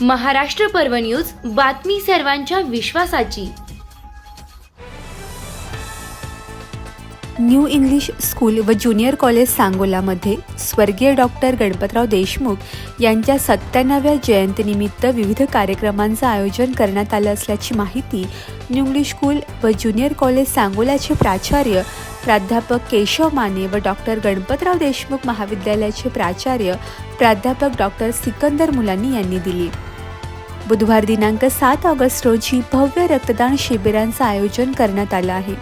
महाराष्ट्र पर्व न्यूज बातमी सर्वांच्या विश्वासाची. न्यू इंग्लिश स्कूल व ज्युनियर कॉलेज सांगोलामध्ये स्वर्गीय डॉक्टर गणपतराव देशमुख यांच्या सत्त्याण्णव्या जयंतीनिमित्त विविध कार्यक्रमांचं आयोजन करण्यात आलं असल्याची माहिती न्यू इंग्लिश स्कूल व ज्युनियर कॉलेज सांगोलाचे प्राचार्य प्राध्यापक केशव माने व डॉक्टर गणपतराव देशमुख महाविद्यालयाचे प्राचार्य प्राध्यापक डॉक्टर सिकंदर मुलानी यांनी दिली. बुधवार दिनांक सात ऑगस्ट रोजी भव्य रक्तदान शिबिरांचं आयोजन करण्यात आलं आहे.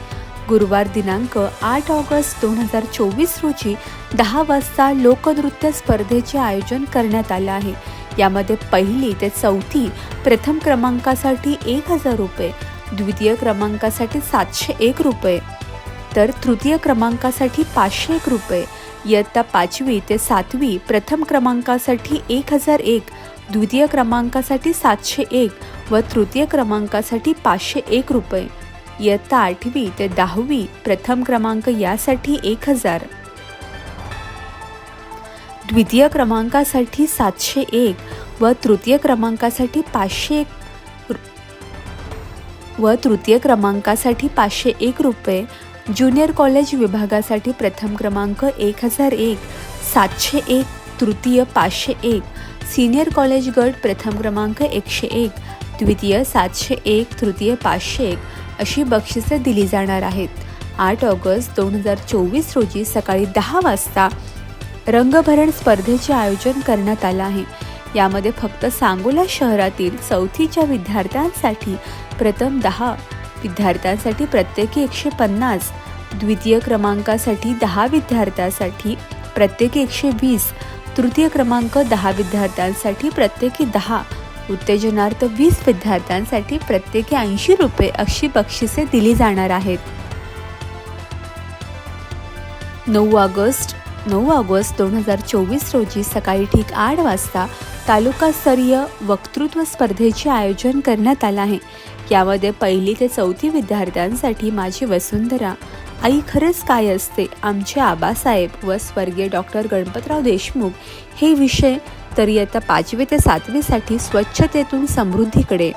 गुरुवार दिनांक आठ ऑगस्ट दोन हजार चोवीस रोजी दहा वाजता लोकनृत्य स्पर्धेचे आयोजन करण्यात आलं आहे. यामध्ये पहिली ते चौथी प्रथम क्रमांकासाठी एक हजार रुपये द्वितीय क्रमांकासाठी सातशे एक रुपये तर तृतीय क्रमांकासाठी पाचशे एक रुपये. इयत्ता पाचवी ते सातवी प्रथम क्रमांकासाठी एक हजार एक द्वितीय क्रमांकासाठी सातशे एक व तृतीय क्रमांकासाठी पाचशे एक रुपये. इयत्ता आठवी ते दहावी प्रथम क्रमांक यासाठी एक हजार. द्वितीय क्रमांकासाठी सातशे एक व तृतीय क्रमांकासाठी पाचशे एक व तृतीय क्रमांकासाठी पाचशे एक रुपये. ज्युनियर कॉलेज विभागासाठी प्रथम क्रमांक एक हजार एक सातशे एक तृतीय पाचशे एक. सिनियर कॉलेज गट प्रथम क्रमांक एकशे एक द्वितीय सातशे एक तृतीय पाचशे एक. अशी बक्षिसं दिली जाणार आहेत. आठ ऑगस्ट दोन हजार चोवीस रोजी सकाळी दहा वाजता रंगभरण स्पर्धेचे आयोजन करण्यात आलं आहे. यामध्ये फक्त सांगोला शहरातील चौथीच्या विद्यार्थ्यांसाठी प्रथम दहा विद्यार्थ्यांसाठी प्रत्येकी एकशे पन्नास द्वितीय क्रमांकासाठी दहा विद्यार्थ्यांसाठी प्रत्येकी एकशे वीस तृतीय क्रमांक दहा विद्यार्थ्यांसाठी प्रत्येकी दहा उत्तेजनार्थ वीस विद्यार्थ्यांसाठी प्रत्येकी ऐंशी रुपये अशी बक्षिसे दिली जाणार आहेत. नऊ ऑगस्ट नऊ ऑगस्ट दोन हजार चोवीस रोजी सकाळी ठीक आठ वाजता तालुकास्तरीय वक्तृत्व स्पर्धेचे आयोजन करण्यात आलं आहे. यामध्ये पहिली ते चौथी विद्यार्थ्यांसाठी माझी वसुंधरा. आई खरंच काय असते? आमचे आबासाहेब व स्वर्गीय डॉक्टर गणपतराव देशमुख हे विषय तर इयत्ता पाचवी ते सातवीसाठी स्वच्छतेतून समृद्धीकडे.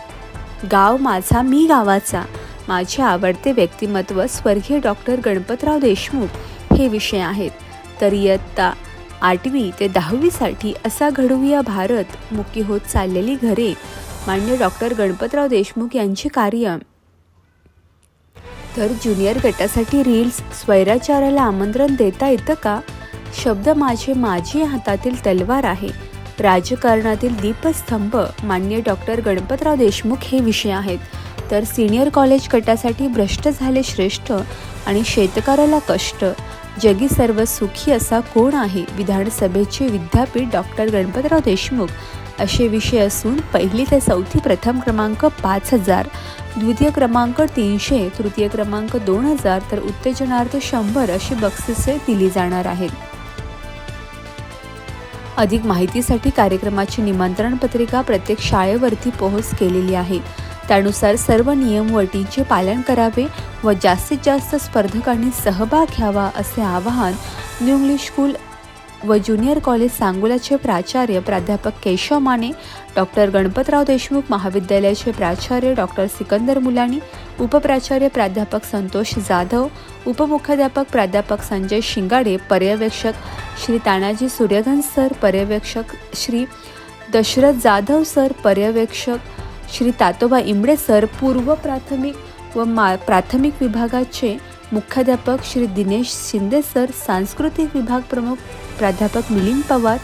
गाव माझा मी गावाचा. माझे आवडते व्यक्तिमत्व स्वर्गीय डॉक्टर गणपतराव देशमुख हे विषय आहेत. तर इयत्ता आठवी ते दहावीसाठी असा घडवूया भारत मुकी होत चाललेली घरे. मान्य डॉक्टर गणपतराव देशमुख यांचे कार्य. तर ज्युनियर गटासाठी रील्स स्वैराचाराला आमंत्रण देता येतं का? शब्द माझे माझी हातातील तलवार आहे. राजकारणातील दीपस्तंभ मान्य डॉक्टर गणपतराव देशमुख हे विषय आहेत. तर सिनियर कॉलेज गटासाठी भ्रष्ट झाले श्रेष्ठ आणि शेतकऱ्याला कष्ट. जगी सर्व सुखी असा कोण आहे? विधानसभेचे विद्यापीठ डॉक्टर गणपतराव देशमुख. असे विषय असून पहिली ते चौथी प्रथम क्रमांक पाच हजार द्वितीय क्रमांक तीनशे तृतीय क्रमांक दोन हजार तर उत्तेजनार्थ शंभर अशी बक्षिसे दिली जाणार आहेत. अधिक माहितीसाठी कार्यक्रमाची निमंत्रण पत्रिका प्रत्येक शाळेवरती पोहोच केलेली आहे. त्यानुसार सर्व नियम व अटींचे पालन करावे व जास्तीत जास्त स्पर्धकांनी सहभाग घ्यावा असे आवाहन न्यू इंग्लिश स्कूल व ज्युनियर कॉलेज सांगोलाचे प्राचार्य प्राध्यापक केशव माने डॉक्टर गणपतराव देशमुख महाविद्यालयाचे प्राचार्य डॉक्टर सिकंदर मुलानी उपप्राचार्य प्राध्यापक संतोष जाधव उपमुख्याध्यापक प्राध्यापक संजय शिंगाडे पर्यवेक्षक श्री तानाजी सूर्यधन सर पर्यवेक्षक श्री दशरथ जाधव सर पर्यवेक्षक श्री तातोबा इमडे सर पूर्व प्राथमिक व मा प्राथमिक विभागाचे मुख्याध्यापक श्री दिनेश शिंदे सर सांस्कृतिक विभाग प्रमुख प्राध्यापक मिलिंद पवार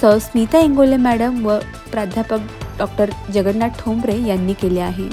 स स्मिता इंगोले मॅडम व प्राध्यापक डॉक्टर जगन्नाथ ठोंबरे यांनी केले आहे.